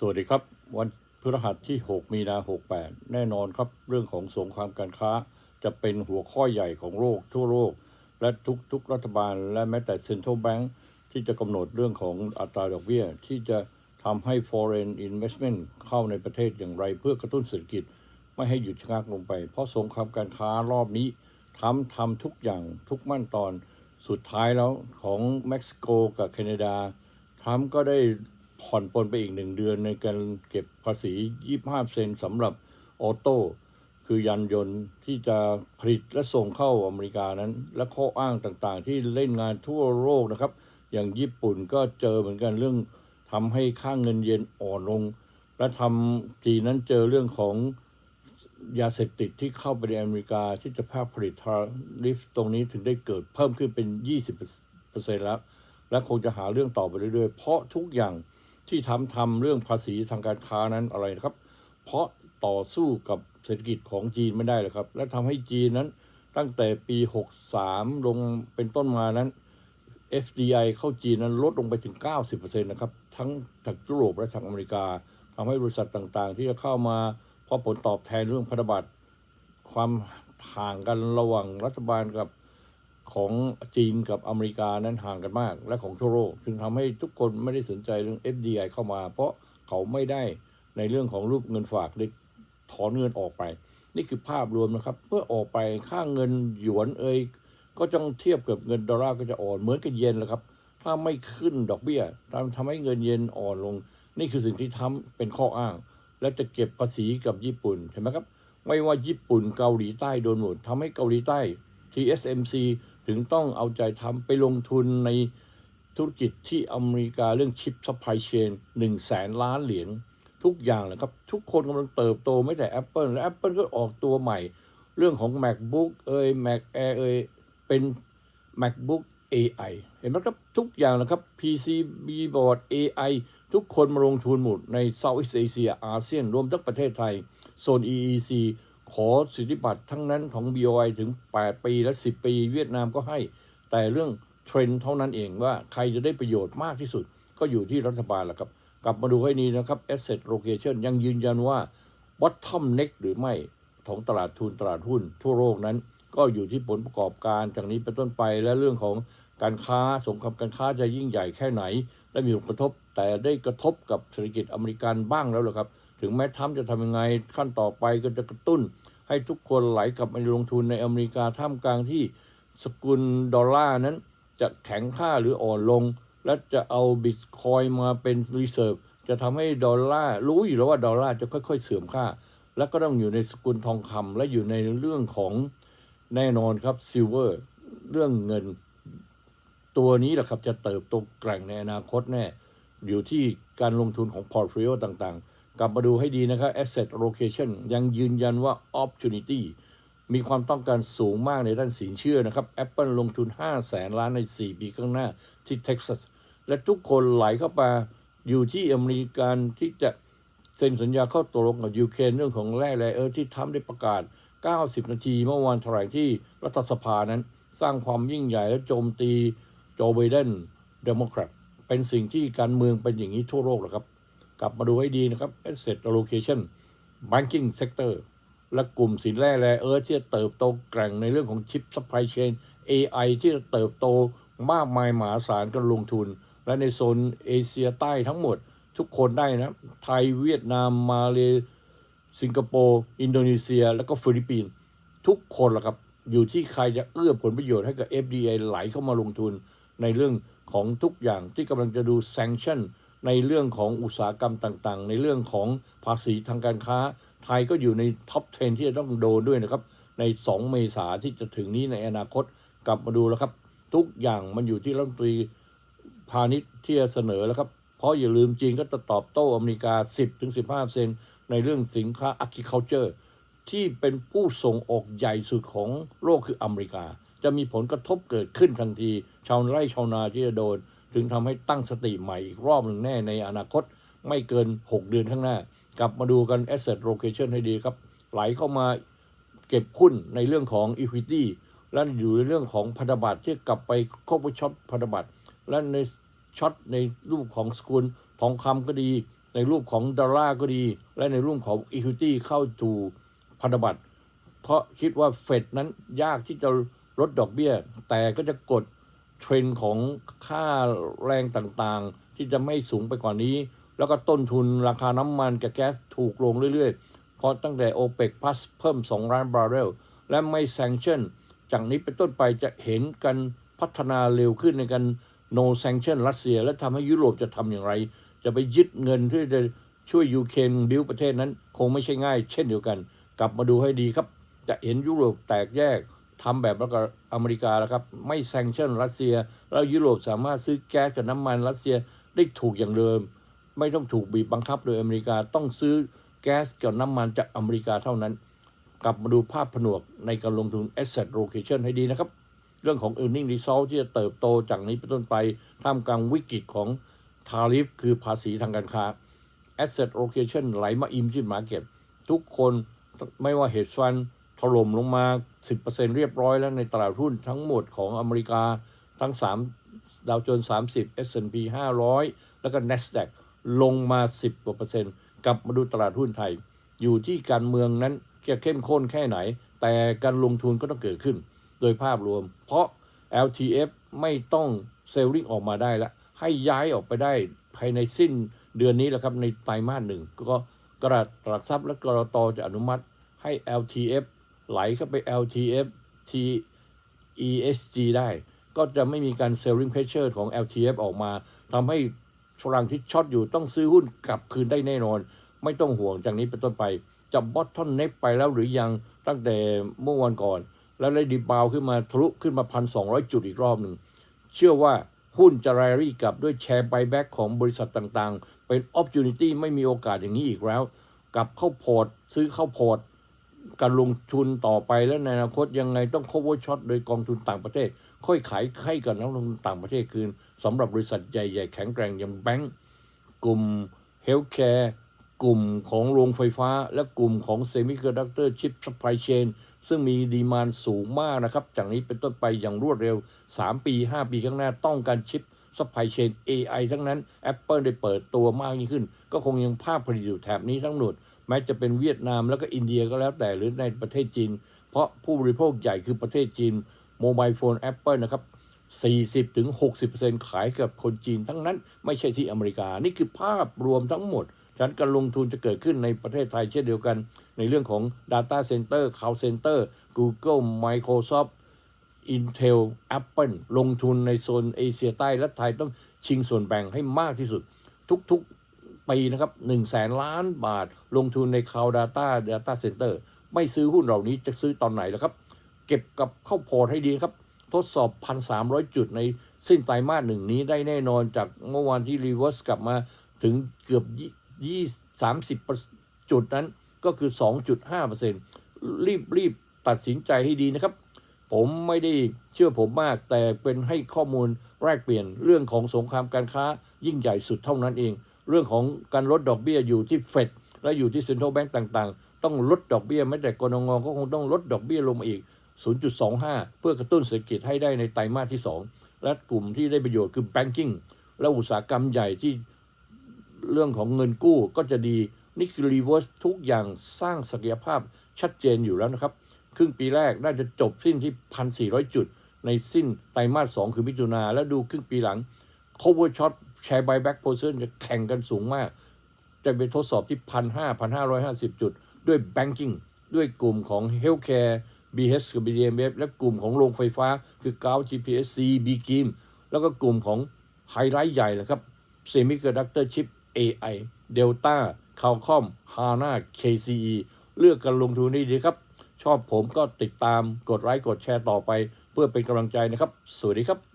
สวัสดีครับ วันพฤหัสที่ 6 มีนา 68 แน่นอนครับ เรื่องของสงครามการค้า จะเป็นหัวข้อใหญ่ของโลกทั่วโลก และทุกๆรัฐบาล และแม้แต่ Central Bank ที่จะกำหนดเรื่องของอัตราดอกเบี้ย ที่จะทำให้ foreign investment เข้าในประเทศอย่างไร เพื่อกระตุ้นเศรษฐกิจ ไม่ให้หยุดชะงักลงไป เพราะสงครามการค้ารอบนี้ทำทำทุกอย่างทุกขั้นตอนสุดท้ายแล้วของเม็กซิโกกับแคนาดาทรัมป์ก็ได้ ผ่อนปลนไปอีกหนึ่งเดือนในการเก็บภาษี 25 เซนสำหรับออโต้คือยานยนต์ที่จะผลิตและส่งเข้าอเมริกานั้น และข้ออ้างต่างๆ ที่เล่นงานทั่วโลกนะครับ อย่างญี่ปุ่นก็เจอเหมือนกันเรื่องทำให้ค่าเงินเยนอ่อนลง และทำจีนนั้นเจอเรื่องของยาเสพติดที่เข้าไปในอเมริกาที่จะภาคผลิตทาริฟตรงนี้ถึงได้เกิดเพิ่มขึ้นเป็น 20%แล้ว และคงจะหาเรื่องต่อไปเรื่อยๆ เพราะทุกอย่าง ที่ทำทำเรื่องภาษีทางการค้านั้นอะไรนะครับ เพราะต่อสู้กับเศรษฐกิจของจีนไม่ได้เลยครับ และทำให้จีนนั้นตั้งแต่ปี 63 ลงเป็นต้นมานั้น FDI เข้าจีนนั้นลดลงไปถึง 90%นะครับ ทั้งจากยุโรปและทางอเมริกาทำให้บริษัทต่างๆ ที่จะเข้ามาเพราะผลตอบแทนเรื่องพันธบัตรความห่างกันระหว่างรัฐบาลกับ ของจีนกับอเมริกานั้นห่างกันมาก และของทั่วโลกจึงทำให้ทุกคนไม่ได้สนใจเรื่อง FDI เข้ามา เพราะเขาไม่ได้ในเรื่องของรูปเงินฝากได้ถอนเงินออกไป นี่คือภาพรวมนะครับ เมื่อออกไปค่าเงินหยวนเอยก็ต้องเทียบกับเงินดอลลาร์ก็จะอ่อนเหมือนกับเยนแหละครับ ถ้าไม่ขึ้นดอกเบี้ยทำทำให้เงินเยนอ่อนลง นี่คือสิ่งที่ทำเป็นข้ออ้าง และจะเก็บภาษีกับญี่ปุ่นเห็นไหมครับ ไม่ว่าญี่ปุ่นเกาหลีใต้โดนหมดทำให้เกาหลีใต้ TSMC ถึงต้องเอาใจทำไปลงทุนในธุรกิจที่อเมริกาเรื่องชิปซัพพลายเชนหนึ่งแสนล้านเหรียญทุกอย่างเลยครับ ทุกคนกำลังเติบโตไม่แต่ Apple และ Apple ก็ออกตัวใหม่ เรื่องของ MacBook เอ่ย Mac Air เอ่ยเป็น MacBook AI เห็นไหมครับ ทุกอย่างนะครับ PCB board AI ทุกคนมาลงทุนหมดใน Southeast Asia อาเซียน รวมทั้งประเทศไทย โซน EEC ขอสิทธิบัตรทั้งนั้นของ BOI ถึง 8 ปีและ 10 ปี เวียดนามก็ให้ แต่เรื่องเทรนด์เท่านั้นเองว่าใครจะได้ประโยชน์มากที่สุด ก็อยู่ที่รัฐบาลแหละครับ กลับมาดูให้นี้นะครับ Asset Location ยังยืนยันว่า bottom neck หรือไม่ของตลาดทุนตลาดหุ้นทั่วโลกนั้น ก็อยู่ที่ผลประกอบการจากนี้เป็นต้นไปและเรื่องของการค้าสงครามการค้าจะยิ่งใหญ่แค่ไหน และมีผลกระทบแต่ได้กระทบกับเศรษฐกิจอเมริกันบ้างแล้วหรอครับ ถึงแม้ทรัมจะทำยังไงขั้นต่อไปก็จะกระตุ้น ให้ทุกคนไหลกลับมาลงทุนในอเมริกาท่ามกลางที่สกุลดอลลาร์นั้น จะแข็งค่าหรืออ่อนลง และจะเอาบิตคอยมาเป็นรีเซิร์ฟจะทำให้ดอลลาร์รู้อยู่แล้วว่าดอลลาร์จะค่อยๆเสื่อมค่า และก็ต้องอยู่ในสกุลทองคำและอยู่ในเรื่องของแน่นอนครับซิลเวอร์เรื่องเงิน ตัวนี้แหละครับจะเติบโตแกร่งในอนาคตแน่ อยู่ที่การลงทุนของพอร์ตโฟลิโอต่างๆ กลับมาดูให้ดีนะครับ asset allocation ยังยืนยันว่า opportunity มีความต้องการสูงมากในด้านสินเชื่อนะครับ Apple ลงทุน 5 แสนล้านใน 4 ปีข้างหน้าที่เท็กซัส และทุกคนไหลเข้ามาอยู่ที่อเมริกันที่จะเซ็นสัญญาเข้าตกลงกับยูเครนเรื่องของแร่แร่เออที่ทำได้ประกาศ 90 นาทีเมื่อวานแถลงที่รัฐสภานั้น สร้างความยิ่งใหญ่และโจมตีโจไบเดนเดโมแครตเป็นสิ่งที่การเมืองเป็นอย่างนี้ทั่วโลกแหละครับ กลับมาดูให้ดีนะครับ asset allocation banking sector และกลุ่มสินแร่แร่เออที่จะเติบโตแกร่งในเรื่องของชิป supply chain AI ที่จะเติบโตมากมายมหาศาลกันลงทุน และในโซนเอเชียใต้ทั้งหมดทุกคนได้นะ ไทยเวียดนามมาเลสิงคโปร์อินโดนีเซีย แล้วก็ฟิลิปปินส์ทุกคนละครับ อยู่ที่ใครจะเอื้อผลประโยชน์ให้กับ FDI ไหลเข้ามาลงทุนในเรื่องของทุกอย่างที่กำลังจะดู sanction ในเรื่องของอุตสาหกรรมต่างๆ ในเรื่องของภาษีทางการค้า ไทยก็อยู่ในท็อป 10 ที่จะต้องโดนด้วยนะครับ ใน 2 เมษาที่จะถึงนี้ในอนาคตกลับมาดูแล้วครับ ทุกอย่างมันอยู่ที่รัฐมนตรีพาณิชย์ที่จะเสนอแล้วครับ เพราะอย่าลืมจีนก็จะตอบโต้อเมริกา 10-15เซนในเรื่องสินค้า agriculture ที่เป็นผู้ส่งออกใหญ่สุดของโลกคืออเมริกา จะมีผลกระทบเกิดขึ้นทันที ชาวไร่ชาวนาที่จะโดน ถึงทำให้ตั้งสติใหม่อีกรอบหนึ่งแน่ในอนาคตไม่เกิน 6 เดือนข้างหน้า กลับมาดูกัน asset location ให้ดีครับ ไหลเข้ามาเก็บหุ้นในเรื่องของ equity และอยู่ในเรื่องของพันธบัตรที่กลับไปคบช็อตพันธบัตรและในช็อตในรูปของสกุลทองคำก็ดี ในรูปของดอลลาร์ก็ดี และในรูปของ Equity เข้าสู่พันธบัตรเพราะคิดว่าเฟดนั้นยากที่จะลดดอกเบี้ย แต่ก็จะกด เทรนด์ของค่าแรงต่างๆ ที่จะไม่สูงไปกว่านี้ แล้วก็ต้นทุนราคาน้ำมันกับแก๊สถูกลงเรื่อยๆ เพราะตั้งแต่ OPEC Plus เพิ่ม 2 ล้านบาร์เรล และไม่แซงชั่น จากนี้เป็นต้นไปจะเห็นกันพัฒนาเร็วขึ้นในการ no sanction รัสเซีย และทำให้ยุโรปจะทำอย่างไร จะไปยึดเงินที่จะช่วยยูเครนบิวประเทศนั้น คงไม่ใช่ง่าย เช่นเดียวกัน กลับมาดูให้ดีครับ จะเห็นยุโรปแตกแยก ทำแบบแล้วก็อเมริกาแล้วครับ ไม่แซงชั่นรัสเซีย แล้วยุโรปสามารถซื้อแก๊สกับน้ำมันรัสเซียได้ถูกอย่างเดิม ไม่ต้องถูกบีบบังคับโดยอเมริกาต้องซื้อแก๊สกับน้ำมันจากอเมริกาเท่านั้น กลับมาดูภาพผนวกในการลงทุน asset location ให้ดีนะครับ เรื่องของ earning result ที่จะเติบโตจากนี้เป็นต้นไปท่ามกลางวิกฤตของ tariff คือภาษีทางการค้า asset location ไหลมา emerging market ทุกคนไม่ว่า hedge fund ถล่มลงมา 10%เรียบร้อยแล้วในตลาดหุ้นทั้งหมดของอเมริกาทั้ง 3 ดาวโจนส์30 S&P 500 แล้วก็ NASDAQ ลงมา 10กว่าเปอร์เซ็นต์กลับมาดูตลาดหุ้นไทย อยู่ที่การเมืองนั้นจะเข้มข้นแค่ไหน แต่การลงทุนก็ต้องเกิดขึ้น โดยภาพรวม เพราะ LTF ไม่ต้องเซลลิงออกมาได้ละให้ย้ายออกไปได้ภายในสิ้นเดือนนี้แหละครับในไตรมาสหนึ่งก็กระตลาดทรัพย์และกรตจะอนุมัติให้ LTF ไหลเข้าไป LTF T ESG ได้ ก็จะไม่มีการ selling pressure ของ LTF ออกมาทำให้ฝรั่งที่ช็อตอยู่ต้องซื้อหุ้นกลับคืนได้แน่นอน ไม่ต้องห่วงจากนี้เป็นต้นไป จะบอททอนเน็กไปแล้วหรือยังตั้งแต่เมื่อวันก่อน แล้วได้ดีบาวขึ้นมาทะลุขึ้นมาพันสองจุดอีกรอบหนึ่ง เชื่อว่าหุ้นจะรายรี่กลับด้วยแชร์ไบแบ็กของบริษัทต่างๆ เป็น opportunity ไม่มีโอกาสอย่างนี้อีกแล้ว กลับเข้าพอร์ตซื้อเข้าพอร์ต การลงทุนต่อไปและในอนาคตยังไงต้อง cover shot โดยกองทุนต่างประเทศ ค่อยขายให้กับนักลงทุนต่างประเทศคืนสำหรับบริษัทใหญ่ ๆ แข็งแกร่งอย่างแบงก์กลุ่มเฮลท์แคร์กลุ่มของโรงไฟฟ้า และกลุ่มของเซมิคอนดักเตอร์ชิปซัพพลายเชนซึ่งมีดีมานสูงมากนะครับ จากนี้เป็นต้นไปอย่างรวดเร็ว 3 ปี 5 ปีข้างหน้าต้องการชิปซัพพลายเชน AI ทั้งนั้น Apple ได้เปิดตัวมากยิ่งขึ้น ก็คงยังภาคผลิตอยู่แถบนี้ทั้งหมด แม้จะเป็นเวียดนามแล้วก็อินเดียก็แล้วแต่หรือในประเทศจีน เพราะผู้บริโภคใหญ่คือประเทศจีนโมบายโฟน Apple นะครับ 40ถึง60%ขายกับคนจีนทั้งนั้นไม่ใช่ที่อเมริกา นี่คือภาพรวมทั้งหมดฉะนั้นการลงทุนจะเกิดขึ้นในประเทศไทยเช่นเดียวกัน ในเรื่องของ Data Center Cloud Center Google Microsoft Intel Apple ลงทุนในโซนเอเชียใต้และไทยต้องชิงส่วนแบ่งให้มากที่สุด ทุกๆ ปีนะครับ1แสนล้านบาท ลงทุนใน Cloud Data Data Center ไม่ซื้อหุ้นเหล่านี้จะซื้อตอนไหนล่ะครับ เก็บกับเข้าพอร์ตให้ดีครับ ทดสอบ 1,300 จุดในสิ้นไตรมาสหนึ่งนี้ได้แน่นอนจากเมื่อวานที่รีเวิร์สกลับมาถึงเกือบยี่สามสิบจุดนั้นก็คือ 2.5%รีบรีบตัดสินใจให้ดีนะครับ ผมไม่ได้เชื่อผมมาก แต่เป็นให้ข้อมูลแลกเปลี่ยนเรื่องของสงครามการค้ายิ่งใหญ่สุดเท่านั้นเอง เรื่องของการลดดอกเบี้ยอยู่ที่เฟดและอยู่ที่เซ็นทรัลแบงก์ต่างๆ ต้องลดดอกเบี้ยแม้แต่กรงงก็คงต้องลดดอกเบี้ยลงมาอีก 0.25 เพื่อกระตุ้นเศรษฐกิจให้ได้ในไตรมาสที่ 2 และกลุ่มที่ได้ประโยชน์คือ banking และอุตสาหกรรมใหญ่ที่เรื่องของเงินกู้ก็จะดีนี่คือ reverse ทุกอย่างสร้างศักยภาพชัดเจนอยู่แล้วนะครับ ครึ่งปีแรกน่าจะจบสิ้นที่ 1,400 จุด ในสิ้นไตรมาส 2 คือมิถุนาแล้วดูครึ่งปีหลัง cover shot แชร์ buyback position จะแข่งกันสูงมาก จะไปทดสอบที่1,500 1,550จุด ด้วย banking ด้วยกลุ่มของ healthcare BH กับ BDMF และกลุ่มของโรงไฟฟ้า คือ g a u GPSC b g i m แล้วก็กลุ่มของไฮไลท์ใหญ่นะครับ Semiconductor Chip AI Delta Qualcomm HANA KCE เลือกการลงทุนนี่ดีครับ ชอบผมก็ติดตามกดไลค์กดแชร์ต่อไป เพื่อเป็นกำลังใจนะครับ สวัสดีครับ